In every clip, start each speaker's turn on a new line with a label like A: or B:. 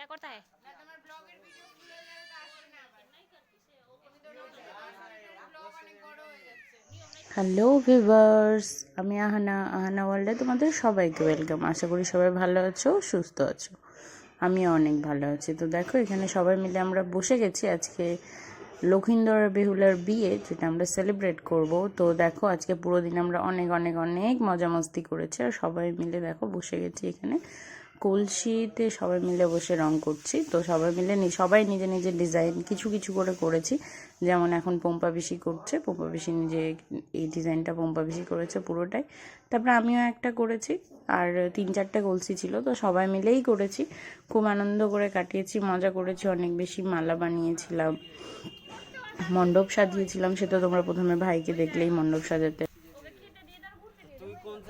A: क्या करता है
B: হ্যালো ভিভার্স আমি আহানা আহানা ওয়ার্ল্ডে তোমাদের সবাইকে ওয়েলকাম আশা করি সবাই ভালো আছো সুস্থ আছো আমি অনেক ভালো আছি তো দেখো এখানে সবাই মিলে আমরা বসে গেছি আজকে লক্ষিন্দর বেহুলার বিয়ে যেটা আমরা সেলিব্রেট করব তো দেখো আজকে পুরো দিন আমরা অনেক অনেক অনেক মজা মস্তি করেছি আর সবাই মিলে দেখো বসে গেছি এখানে কলসিতে সবাই মিলে বসে রং করছি। তো সবাই মিলে সবাই নিজে নিজের ডিজাইন কিছু কিছু করে করেছি। যেমন এখন পম্পা বেশি করছে, পম্পা বেশি নিজে এই ডিজাইনটা পম্পা বেশি করেছে পুরোটাই। তারপরে আমিও একটা করেছি, আর তিন চারটে কলসি ছিল, তো সবাই মিলেই করেছি। খুব আনন্দ করে কাটিয়েছি, মজা করেছি, অনেক বেশি মালা বানিয়েছিলাম। মণ্ডপ সাজিয়েছিলাম সেটা তোমরা প্রথমে ভাইকে দেখলেই মণ্ডপ সাজাতে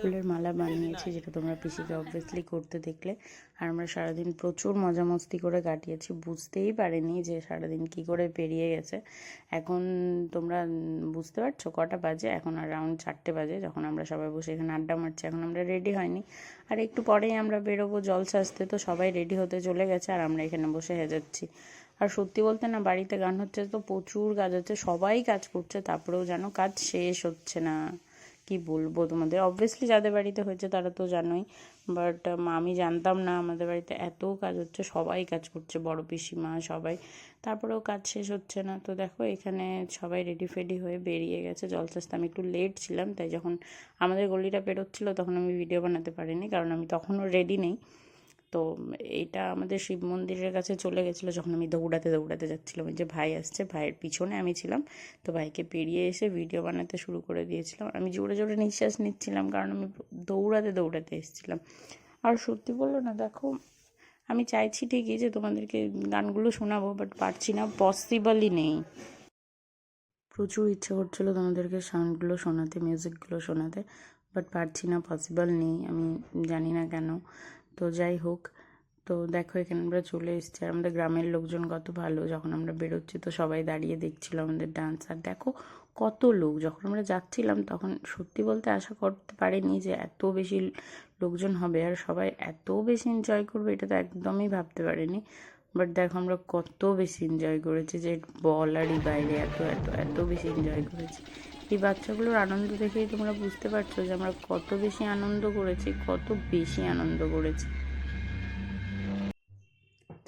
B: ফুলের মালা বানিয়েছি, যেটা তোমরা পিসিকে অবভিয়াসলি করতে দেখলে। আর আমরা সারাদিন প্রচুর মজা মস্তি করে কাটিয়েছি, বুঝতেই পারিনি যে সারাদিন কি করে পেরিয়ে গেছে। এখন তোমরা বুঝতে পারছ, কটা বাজে? এখন অ্যারাউন্ড চারটে বাজে, যখন আমরা সবাই বসে এখানে আড্ডা মারছি। এখন আমরা রেডি হয়নি। আর একটু পরেই আমরা বেরোবো জল সাজতে তো সবাই রেডি হতে চলে গেছে, আর আমরা এখানে বসে হেজাচ্ছি। আর সত্যি বলতে না, বাড়িতে গান হচ্ছে তো প্রচুর কাজ হচ্ছে, সবাই কাজ করছে, তারপরেও যেন কাজ শেষ হচ্ছে না। কি বলব তোমাদের? অবভিয়াসলি যাদের বাড়িতে হয়েছে তারা তো জানোই বাট আমি জানতাম না আমাদের বাড়িতে এত কাজ হচ্ছে, সবাই কাজ করছে, বড় পিসিমা সবাই। তারপরেও কাজ শেষ হচ্ছে না। তো দেখো, এখানে সবাই রেডি ফেডি হয়ে বেরিয়ে গেছে। জলসাজতে আমি একটু লেট ছিলাম, তাই যখন আমাদের গলিটা পেরোচ্ছিল তখন আমি ভিডিও বানাতে পারিনি, কারণ আমি তখনও রেডি নেই। তো এইটা আমাদের শিব মন্দিরের কাছে চলে গেছিল যখন আমি দৌড়াতে দৌড়াতে যাচ্ছিলাম। যে ভাই আসছে, ভাইয়ের পিছনে আমি ছিলাম। তো ভাইকে পেরিয়ে এসে ভিডিও বানাতে শুরু করে দিয়েছিলাম। আমি জোরে জোরে নিঃশ্বাস নিচ্ছিলাম কারণ আমি দৌড়াতে দৌড়াতে এসেছিলাম। আর সত্যি বলল না, দেখো, আমি চাইছি ঠিকই যে তোমাদেরকে গানগুলো শোনাবো বাট পারছি না পসিবলই নেই। প্রচুর ইচ্ছে করছিল তোমাদেরকে সাউন্ডগুলো শোনাতে মিউজিকগুলো শোনাতে বাট পারছি না পসিবল নেই। আমি জানি না কেন। তো যাই হোক, তো দেখো এখানে আমরা চলে এসেছি। আর আমাদের গ্রামের লোকজন কত ভালো। যখন আমরা বেরোচ্ছি তো সবাই দাঁড়িয়ে দেখছিল আমাদের ডান্স আর দেখো কত লোক। যখন আমরা যাচ্ছিলাম তখন সত্যি বলতে আশা করতে পারিনি যে এত বেশি লোকজন হবে। আর সবাই এত বেশি এনজয় করবে এটা তো একদমই ভাবতে পারিনি। বাট দেখো আমরা কত বেশি এনজয় করেছি যে বল বলারই বাইরে এত এত এত বেশি এনজয় করেছি। এই বাচ্চাগুলোর আনন্দ দেখেই তোমরা বুঝতে পারছ যে আমরা কত বেশি আনন্দ করেছি, কত বেশি আনন্দ করেছি।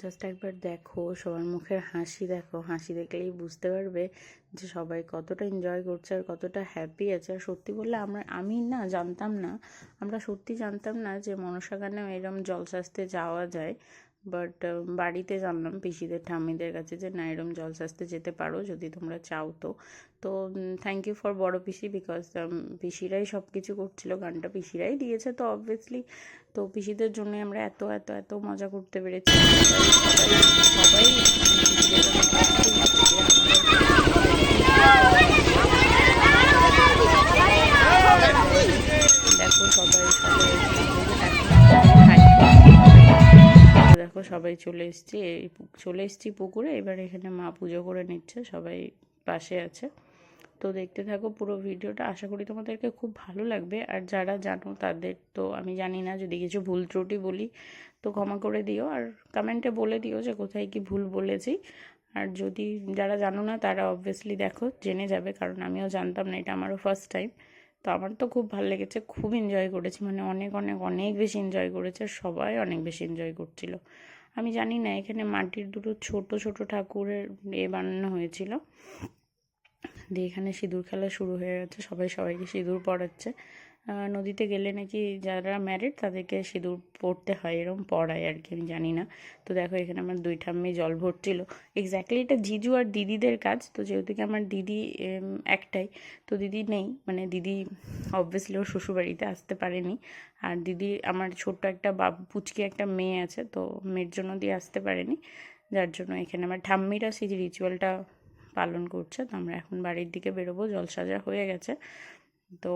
B: জাস্ট একবার দেখো, সবার মুখের হাসি দেখো। হাসি দেখলেই বুঝতে পারবে যে সবাই কতটা এনজয় করছে আর কতটা হ্যাপি আছে। আর সত্যি বললে আমরা, আমি না জানতাম না, আমরা সত্যি জানতাম না যে মনসা গানেও এরম জলসাজতে যাওয়া যায়। বাট বাড়িতে জানলাম পিসিদের ঠাম্মিদের কাছে যে, না, এরম জলসাজতে যেতে পারো যদি তোমরা চাও তো। তো থ্যাংক ইউ ফর বড় পিসি বিকজ পিসিরাই সব কিছু করছিল, গানটা পিসিরাই দিয়েছে। তো অবভিয়াসলি তো, পিসিদের জন্য আমরা এত এত এত মজা করতে পেরেছি। সবাই চলে এসছি চলে এসছি পুকুরে, এবার এখানে মা পুজো করে নিচ্ছে, সবাই পাশে আছে। তো দেখতে থাকো পুরো ভিডিওটা, আশা করি তোমাদেরকে খুব ভালো লাগবে। আর যারা জানো তাদের তো আমি জানি না, যদি কিছু ভুল ত্রুটি বলি তো ক্ষমা করে দিও। আর কমেন্টে বলে দিও যে কোথায় কি ভুল বলেছি। আর যদি যারা জানো না তারা অবভিয়াসলি দেখো, জেনে যাবে, কারণ আমিও জানতাম না, এটা আমারও ফার্স্ট টাইম তো আমার তো খুব ভালো লেগেছে, খুব এনজয় করেছি মানে অনেক অনেক অনেক বেশি এনজয় করেছে সবাই অনেক বেশি এনজয় করছিল। আমি জানি না, এখানে মাটির দুটো ছোট ছোট ঠাকুরের এ বানানো হয়েছিল। দিয়ে এখানে সিঁদুর খেলা শুরু হয়ে গেছে, সবাই সবাইকে সিঁদুর পড়াচ্ছে নদীতে গেলে নাকি যারা ম্যারিড তাদেরকে সিঁদুর পড়তে হয় এরকম পড়ায় আর কি, আমি জানি না। তো দেখো, এখানে আমার দুই ঠাম্মি জল ভরছিল। এক্স্যাক্টলি এটা জিজু আর দিদিদের কাজ, তো যেহেতু কি আমার দিদি একটাই, তো দিদি নেই মানে দিদি অবভিয়াসলি ওর শ্বশুরবাড়িতে আসতে পারেনি। আর দিদি, আমার ছোট্ট একটা বাবু, পুচকি একটা মেয়ে আছে, তো মেয়ের জন্য দিয়ে আসতে পারেনি। যার জন্য এখানে আমার ঠাম্মিরা সেই রিচুয়ালটা পালন করছে, তো আমরা এখন বাড়ির দিকে বেরোবো, জল সাজা হয়ে গেছে। তো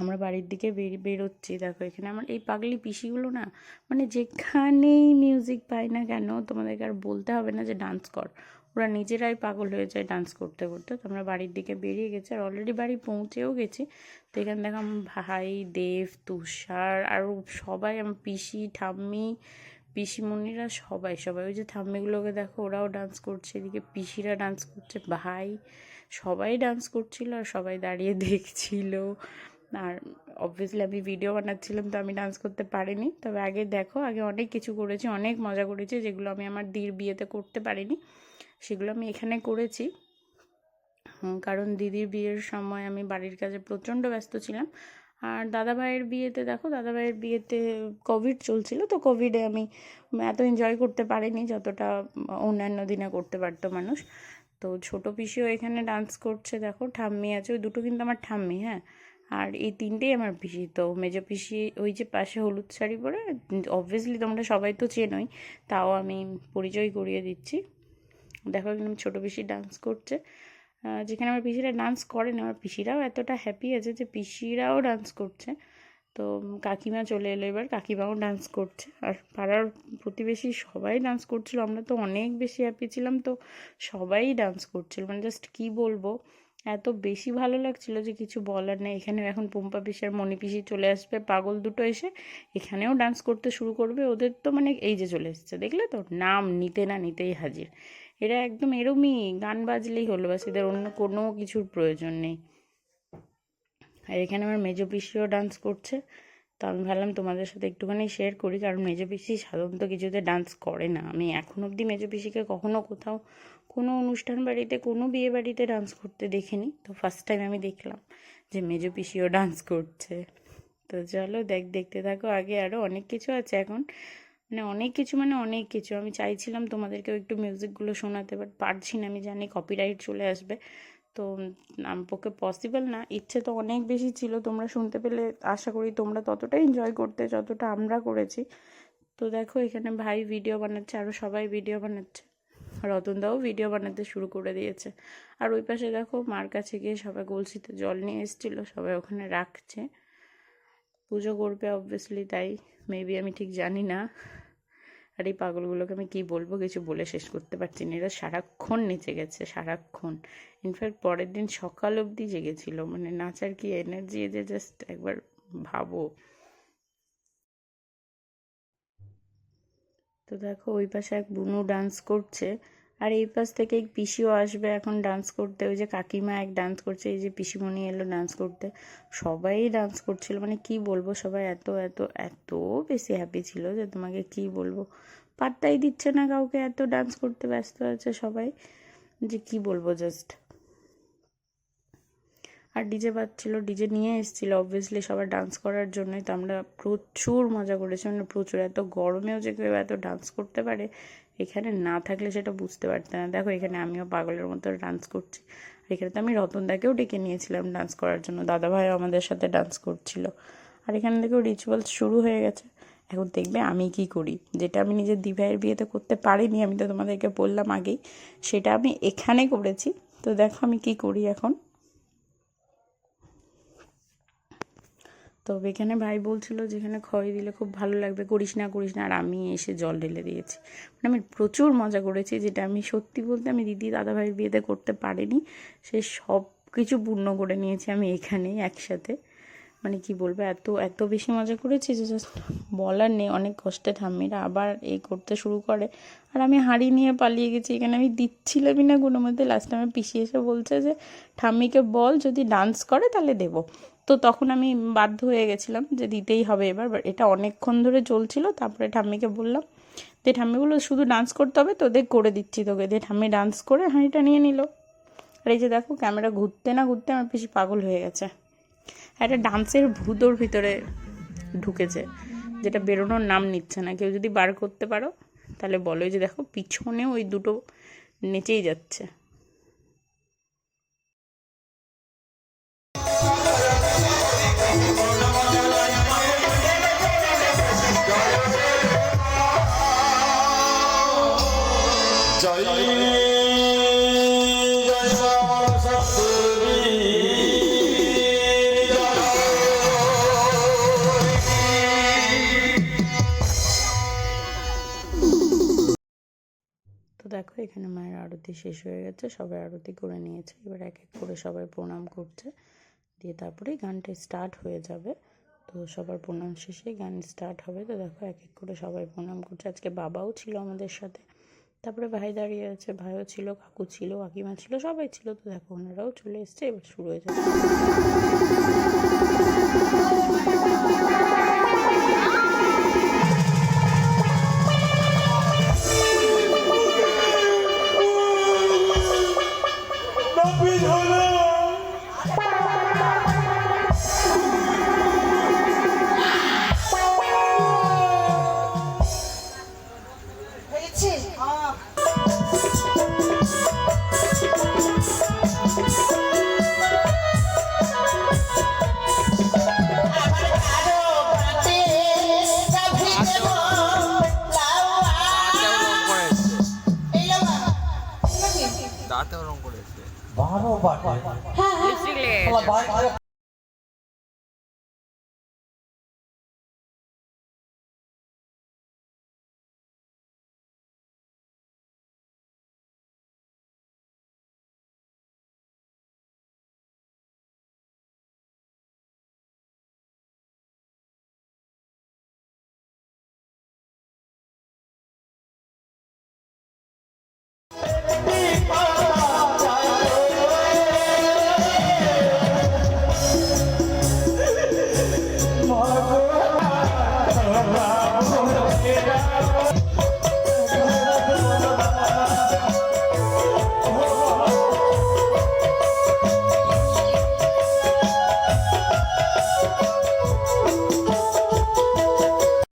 B: আমরা বাড়ির দিকে বের- বেরোচ্ছি। দেখো, এখানে আমার এই পাগলি পিসিগুলো না মানে যেখানেই মিউজিক পায় না কেন, তোমাদেরকে আর বলতে হবে না যে ডান্স কর। ওরা নিজেরাই পাগল হয়ে যায় ডান্স করতে করতে। তো আমরা বাড়ির দিকে বেরিয়ে গেছি আর অলরেডি বাড়ি পৌঁছেও গেছি। তো এখানে দেখো আমার ভাই, দেব, তুষার আর সবাই, আমার পিসি, ঠাম্মি, পিসিমণিরা সবাই সবাই। ওই যে ঠাম্মিগুলোকে দেখো, ওরাও ডান্স করছে, এদিকে পিসিরা ডান্স করছে, ভাই সবাই ডান্স করছিল আর সবাই দাঁড়িয়ে দেখছিল। আর অবভিয়াসলি আমি ভিডিও বানাচ্ছিলাম তো আমি ডান্স করতে পারিনি। তবে আগে দেখো, আগে অনেক কিছু করেছি, অনেক মজা করেছি, যেগুলো আমি আমার দির বিয়েতে করতে পারিনি। সেগুলো আমি এখানে করেছি। কারণ দিদির বিয়ের সময় আমি বাড়ির কাজে প্রচণ্ড ব্যস্ত ছিলাম। আর দাদাভাইয়ের বিয়েতে দেখো, দাদাভাইয়ের বিয়েতে কোভিড চলছিল, তো কোভিডে আমি এত এনজয় করতে পারিনি যতটা অন্যান্য দিনে করতে পারতো মানুষ। তো ছোটো পিসিও এখানে ডান্স করছে, দেখো, ঠাম্মি আছে, ওই দুটো কিন্তু আমার ঠাম্মি হ্যাঁ। আর এই তিনটেই আমার পিসি। তো মেজো পিসি ওই যে পাশে হলুদ শাড়ি পরে অবভিয়াসলি তোমরা সবাই তো চেনোই, তাও আমি পরিচয় করিয়ে দিচ্ছি। দেখো একদম ছোটো পিসি ডান্স করছে। যেখানে আমার পিসিরা ডান্স করে না, আমার পিসিরাও এতটা হ্যাপি আছে যে পিসিরাও ডান্স করছে। তো কাকিমা চলে এলো এবার, কাকিমাও ডান্স করছে। আর পাড়ার প্রতিবেশী সবাই ডান্স করছিল, আমরা তো অনেক বেশি হ্যাপি ছিলাম, তো সবাই ডান্স করছিল। মানে জাস্ট কী বলব এত বেশি ভালো লাগছিল যে কিছু বলার নেই। এখানে এখন পম্পা পিসি আর মণি পিসি চলে আসবে, পাগল দুটো এসে এখানেও ডান্স করতে শুরু করবে। ওদের তো মানে এই যে চলে এসছে, দেখলে তো? নাম নিতে না নিতেই হাজির। এরা একদম এরমই গান বাজলেই হলো বাস এদের অন্য কোনো কিছুর প্রয়োজন নেই। আর এখানে আমার মেজো পিসিও ডান্স করছে। তো আমি ভাবলাম তোমাদের সাথে একটুখানি শেয়ার করি, কারণ মেজো পিসি সাধারণত কিছুতে ডান্স করে না। আমি এখন অবধি মেজো পিসিকে কখনো কোথাও কোনো অনুষ্ঠান বাড়িতে, কোনো বিয়ে বাড়িতে ডান্স করতে দেখিনি। তো ফার্স্ট টাইম আমি দেখলাম যে মেজো পিসিও ডান্স করছে। তো চলো দেখ, দেখতে থাকো। আগে আরও অনেক কিছু আছে এখন। মানে অনেক কিছু মানে অনেক কিছু। আমি চাইছিলাম তোমাদেরকেও একটু মিউজিকগুলো শোনাতে বাট পারছি না। আমি জানি কপিরাইট চলে আসবে। তো পক্ষে পসিবল না। ইচ্ছে তো অনেক বেশি ছিল। তোমরা শুনতে পেলে, আশা করি তোমরা ততটাই এনজয় করতে, যতটা আমরা করেছি। তো দেখো, এখানে ভাই ভিডিও বানাচ্ছে আরও সবাই ভিডিও বানাচ্ছে। রতনদাও ভিডিও বানাতে শুরু করে দিয়েছে। আর ওই পাশে দেখো মার কাছে গিয়ে সবাই কলসিতে জল নিয়ে এসেছিল, সবাই ওখানে রাখছে। পুজো করবে অবভিয়াসলি তাই মেবি আমি ঠিক জানি না। আর এই পাগলগুলোকে আমি কি বলব, কিছু বলে শেষ করতে পারছি না। এরা সারাক্ষণ নেচে গেছে, সারাক্ষণ। ইনফ্যাক্ট পরের দিন সকাল অবধি জেগেছিল। মানে নাচার কি এনার্জি এদের জাস্ট একবার ভাবো। তো দেখো ওই পাশে এক বুনু ডান্স করছে। আর এই পাশ থেকে এক পিসিও আসবে এখন ডান্স করতে। ওই যে কাকিমা এক ডান্স করছে, এই যে পিসিমণি এলো ডান্স করতে। সবাই ডান্স করছিল মানে কি বলব, সবাই এত এত এত বেশি হ্যাপি ছিল যে তোমাকে কি বলব। পাত্তাই দিচ্ছে না কাউকে, এত ডান্স করতে ব্যস্ত আছে সবাই। যে কি বলব জাস্ট আর ডিজে বাজছিল, ডিজে নিয়ে এসেছিল অবভিয়াসলি সবার ডান্স করার জন্যই, তো আমরা প্রচুর মজা করেছি মানে প্রচুর, এত গরমেও যে কেউ এত ডান্স করতে পারে, এখানে না থাকলে সেটা বুঝতে পারতে না। দেখো, এখানে আমিও পাগলের মতো ডান্স করছি, আর এখানে তো আমি রতনদাকেও ডেকে নিয়েছিলাম ডান্স করার জন্য দাদাভাইও আমাদের সাথে ডান্স করছিল। আর এখানে দেখো রিচুয়ালস শুরু হয়ে গেছে। এখন দেখবে আমি কি করি, যেটা আমি নিজের দিভাইয়ের বিয়েতে করতে পারিনি, আমি তো তোমাদেরকে বললাম আগেই, সেটা আমি এখানে করেছি। তো দেখো আমি কি করি এখন। তবে এখানে ভাই বলছিল যেখানে খয় দিলে খুব ভালো লাগবে, করিস না করিস না। আর আমি এসে জল ঢেলে দিয়েছি। মানে আমি প্রচুর মজা করেছি, যেটা আমি সত্যি বলতে আমি দিদি দাদা ভাইয়ের বিয়েতে করতে পারিনি। সে সব কিছু পূর্ণ করে নিয়েছি আমি এখানেই একসাথে। মানে কি বলব, এত এত বেশি মজা করেছি যে জাস্ট বলার নেই, অনেক কষ্টে ঠাম্মিরা আবার এই করতে শুরু করে। আর আমি হাঁড়ি নিয়ে পালিয়ে গেছি, এখানে আমি দিচ্ছিলামই না কোনো মধ্যে লাস্টে আমার পিসি এসে বলছে যে, ঠাম্মিকে বল, যদি ডান্স করে তাহলে দেবো। তো তখন আমি বাধ্য হয়ে গেছিলাম যে দিতেই হবে এবার এটা অনেকক্ষণ ধরে চলছিল, তারপরে ঠাম্মিকে বললাম যে ঠাম্মিগুলো শুধু ডান্স করতে হবে তোদের করে দিচ্ছি তোকে। দিয়ে ঠাম্মি ডান্স করে হাঁড়িটা নিয়ে নিল। আর এই যে দেখো ক্যামেরা ঘুরতে না ঘুরতে আমার পিসি পাগল হয়ে গেছে। একটা ডান্সের ভূত ওর ভিতরে ঢুকেছে, যেটা বেরোনোর নাম নিচ্ছে না। কেউ যদি বার করতে পারো, তাহলে বলো। যে দেখো, পিছনে ওই দুটো নেচেই যাচ্ছে। আরতি শেষ হয়ে গেছে, সবাই আরতি করে নিয়েছে, এবার এক এক করে সবাই প্রণাম করছে। দিয়ে তারপরেই গানটা স্টার্ট হয়ে যাবে। তো সবার প্রণাম শেষে গান স্টার্ট হবে। তো দেখো এক এক করে সবাই প্রণাম করছে। আজকে বাবাও ছিল আমাদের সাথে, তারপরে ভাই দাঁড়িয়ে আছে, ভাইও ছিল, কাকু ছিল, কাকিমা ছিল, সবাই ছিল। তো দেখো ওনারাও চলে এসছে, এবার শুরু হয়ে যাবে।
C: নাকি?
D: দাঁতেও